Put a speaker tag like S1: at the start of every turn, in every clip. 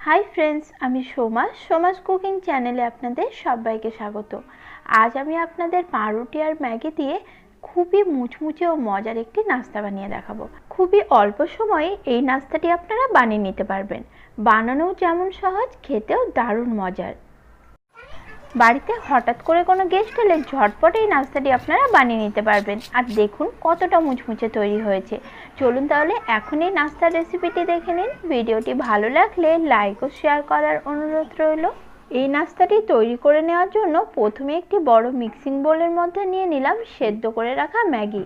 S1: Hi friends আমি Soma. Soma's cooking চ্যানেলে আপনাদের সবাইকে স্বাগত। আজ আমি আপনাদের পাউরুটি আর ম্যাগি দিয়ে খুবই মুচমুচে ও মজার একটি নাস্তা বানিয়ে দেখাবো। খুবই অল্প সময়ে এই নাস্তাটি আপনারা বানিয়ে নিতে পারবেন। বানানোও যেমন সহজ, খেতেও দারুণ মজার। বাড়িতে হঠাৎ করে কোনো গেস্ট এলে ঝটপটেই নাস্তাটি আপনারা বানিয়ে নিতে পারবেন। আর দেখুন কতটা মুচমুচে তৈরি হয়েছে। চলুন তাহলে এখন এই নাস্তার রেসিপিটি দেখে নিন। ভিডিওটি ভালো লাগলে লাইক ও শেয়ার করার অনুরোধ রইল। এই নাস্তাটি তৈরি করে নেওয়ার জন্য প্রথমে একটি বড় মিক্সিং বোলের মধ্যে নিয়ে নিলাম সেদ্ধ করে রাখা ম্যাগি।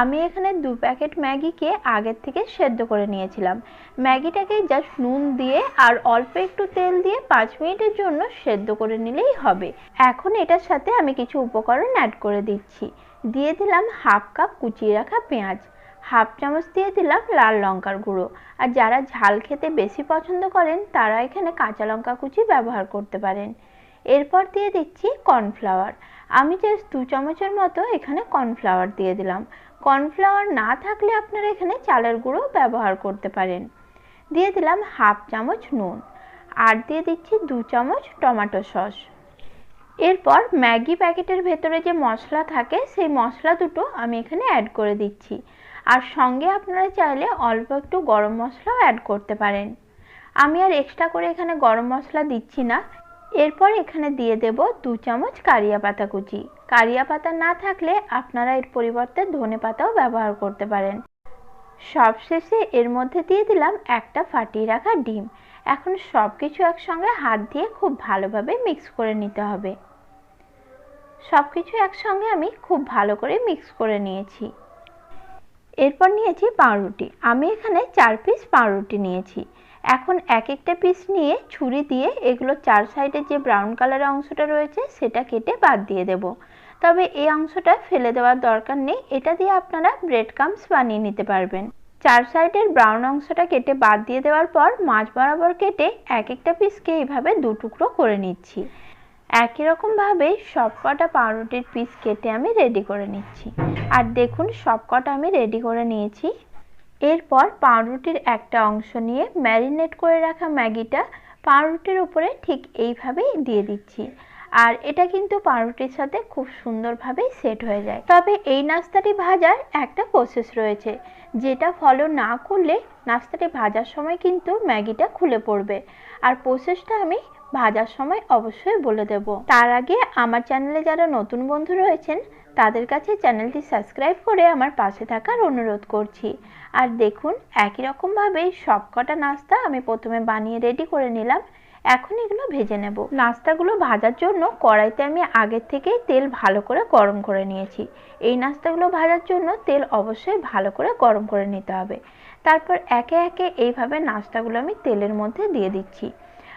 S1: আমি এখানে দু প্যাকেট ম্যাগিকে আগের থেকে সেদ্ধ করে নিয়েছিলাম। ম্যাগিটাকে জাস্ট নুন দিয়ে আর অল্প একটু তেল দিয়ে পাঁচ মিনিটের জন্য সেদ্ধ করে নিলেই হবে। এখন এটার সাথে আমি কিছু উপকরণ অ্যাড করে দিচ্ছি। দিয়ে দিলাম হাফ কাপ কুচিয়ে রাখা পেঁয়াজ। হাফ চামচ দিয়ে দিলাম লাল লঙ্কার গুঁড়ো। আর যারা ঝাল খেতে বেশি পছন্দ করেন, তারা এখানে কাঁচা লঙ্কা কুচি ব্যবহার করতে পারেন। এরপর দিয়ে দিচ্ছি কর্নফ্লাওয়ার। আমি জাস্ট দু চামচের মতো এখানে কর্নফ্লাওয়ার দিয়ে দিলাম। কর্নফ্লাওয়ার না থাকলে আপনারা এখানে চালের গুঁড়ো ব্যবহার করতে পারেন। দিয়ে দিলাম হাফ চামচ নুন। আর দিয়ে দিচ্ছি দু চামচ টমেটো সস। এরপর ম্যাগি প্যাকেটের ভেতরে যে মশলা থাকে, সেই মশলা দুটো আমি এখানে অ্যাড করে দিচ্ছি। আর সঙ্গে আপনারা চাইলে অল্প একটু গরম মশলাও অ্যাড করতে পারেন। আমি আর এক্সট্রা করে এখানে গরম মশলা দিচ্ছি না। এরপর এখানে দিয়ে দেব দু চামচ কারিয়া পাতা কুচি। কারিয়া পাতা না থাকলে আপনারা এর পরিবর্তে ধনে পাতাও ব্যবহার করতে পারেন। সবশেষে এর মধ্যে দিয়ে দিলাম একটা ফাটিয়ে রাখা ডিম। এখন সব কিছু একসঙ্গে হাত দিয়ে খুব ভালোভাবে মিক্স করে নিতে হবে। সব কিছু একসঙ্গে আমি খুব ভালো করে মিক্স করে নিয়েছি। এরপর নিয়েছি পাউরুটি আমি এখানে চার পিস পাউরুটি নিয়েছি। এখন এক একটা পিস নিয়ে ছুরি দিয়ে এগুলো চার সাইডে যে ব্রাউন কালারের অংশটা রয়েছে, সেটা কেটে বাদ দিয়ে দেব। তবে এই অংশটা ফেলে দেওয়ার দরকার নেই। এটা দিয়ে আপনারা ব্রেড কামস বানিয়ে নিতে পারবেন। চার সাইডের ব্রাউন অংশটা কেটে বাদ দিয়ে দেওয়ার পর মাছ বরাবর কেটে এক একটা পিসকে এইভাবে দু টুকরো করে নিচ্ছি। একই রকমভাবে সব কটা পাউরুটির পিস কেটে আমি রেডি করে নিচ্ছি। আর দেখুন সব কটা আমি রেডি করে নিয়েছি। এরপর পাউরুটির একটা অংশ নিয়ে ম্যারিনেট করে রাখা ম্যাগিটা পাউরুটির উপরে ঠিক এইভাবেই দিয়ে দিচ্ছি। আর এটা কিন্তু পাউরুটির সাথে খুব সুন্দরভাবেই সেট হয়ে যায়। তবে এই নাস্তাটি ভাজার একটা প্রসেস রয়েছে। যেটা ফলো না করলে নাস্তাটি ভাজার সময় কিন্তু ম্যাগিটা খুলে পড়বে। আর প্রসেসটা আমি ভাজার সময় অবশ্যই বলে দেব। তার আগে আমার চ্যানেলে যারা নতুন বন্ধু রয়েছেন, তাদের কাছে চ্যানেলটি সাবস্ক্রাইব করে আমার পাশে থাকার অনুরোধ করছি। আর দেখুন, একই রকমভাবে সব কটা নাস্তা আমি প্রথমে বানিয়ে রেডি করে নিলাম। এখন এগুলো ভেজে নেব। নাস্তাগুলো ভাজার জন্য কড়াইতে আমি আগের থেকেই তেল ভালো করে গরম করে নিয়েছি। এই নাস্তাগুলো ভাজার জন্য তেল অবশ্যই ভালো করে গরম করে নিতে হবে। তারপর একে একে এইভাবে নাস্তাগুলো আমি তেলের মধ্যে দিয়ে দিচ্ছি।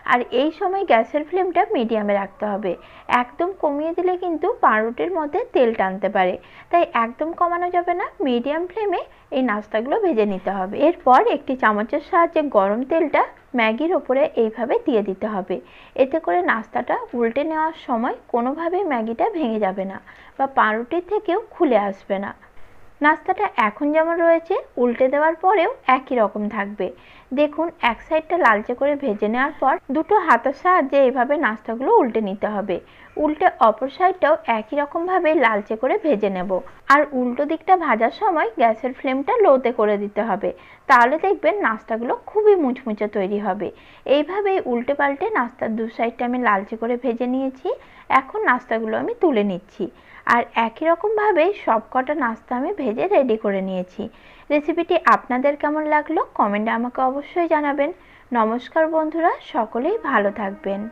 S1: আর এই সময় গ্যাসের ফ্লেমটা মিডিয়ামে রাখতে হবে। একদম কমিয়ে দিলে কিন্তু পাউরুটির মধ্যে তেল টানতে পারে। তাই একদম কমানো যাবে না, মিডিয়াম ফ্লেমে এই নাস্তাগুলো ভেজে নিতে হবে। এরপর একটি চামচের সাহায্যে গরম তেলটা ম্যাগির ওপরে এইভাবে দিয়ে দিতে হবে। এতে করে নাস্তাটা উল্টে নেওয়ার সময় কোনোভাবেই ম্যাগিটা ভেঙে যাবে না বা পাউরুটির থেকেও খুলে আসবে না। নাস্তাটা এখন যেমন রয়েছে, উল্টে দেওয়ার পরেও একই রকম থাকবে। দেখুন, এক সাইডটা লালচে করে ভেজে নেওয়ার পর দুটো হাতের সাহায্যে এইভাবে নাস্তাগুলো উল্টে নিতে হবে। উল্টে অপর সাইডটাও একই রকমভাবে লালচে করে ভেজে নেব। আর উল্টো দিকটা ভাজার সময় গ্যাসের ফ্লেমটা লোতে করে দিতে হবে। তাহলে দেখবেন নাস্তাগুলো খুবই মুচমুচে তৈরি হবে। এইভাবেই উল্টে পাল্টে নাস্তার দু সাইডটা আমি লালচে করে ভেজে নিয়েছি। এখন নাস্তাগুলো আমি তুলে নিচ্ছি। আর একই রকমভাবে সবকটা নাস্তা আমি ভেজে রেডি করে নিয়েছি। রেসিপিটি আপনাদের কেমন লাগল? কমেন্টে আমাকে অবশ্যই জানাবেন। নমস্কার বন্ধুরা, সকলেই ভালো থাকবেন।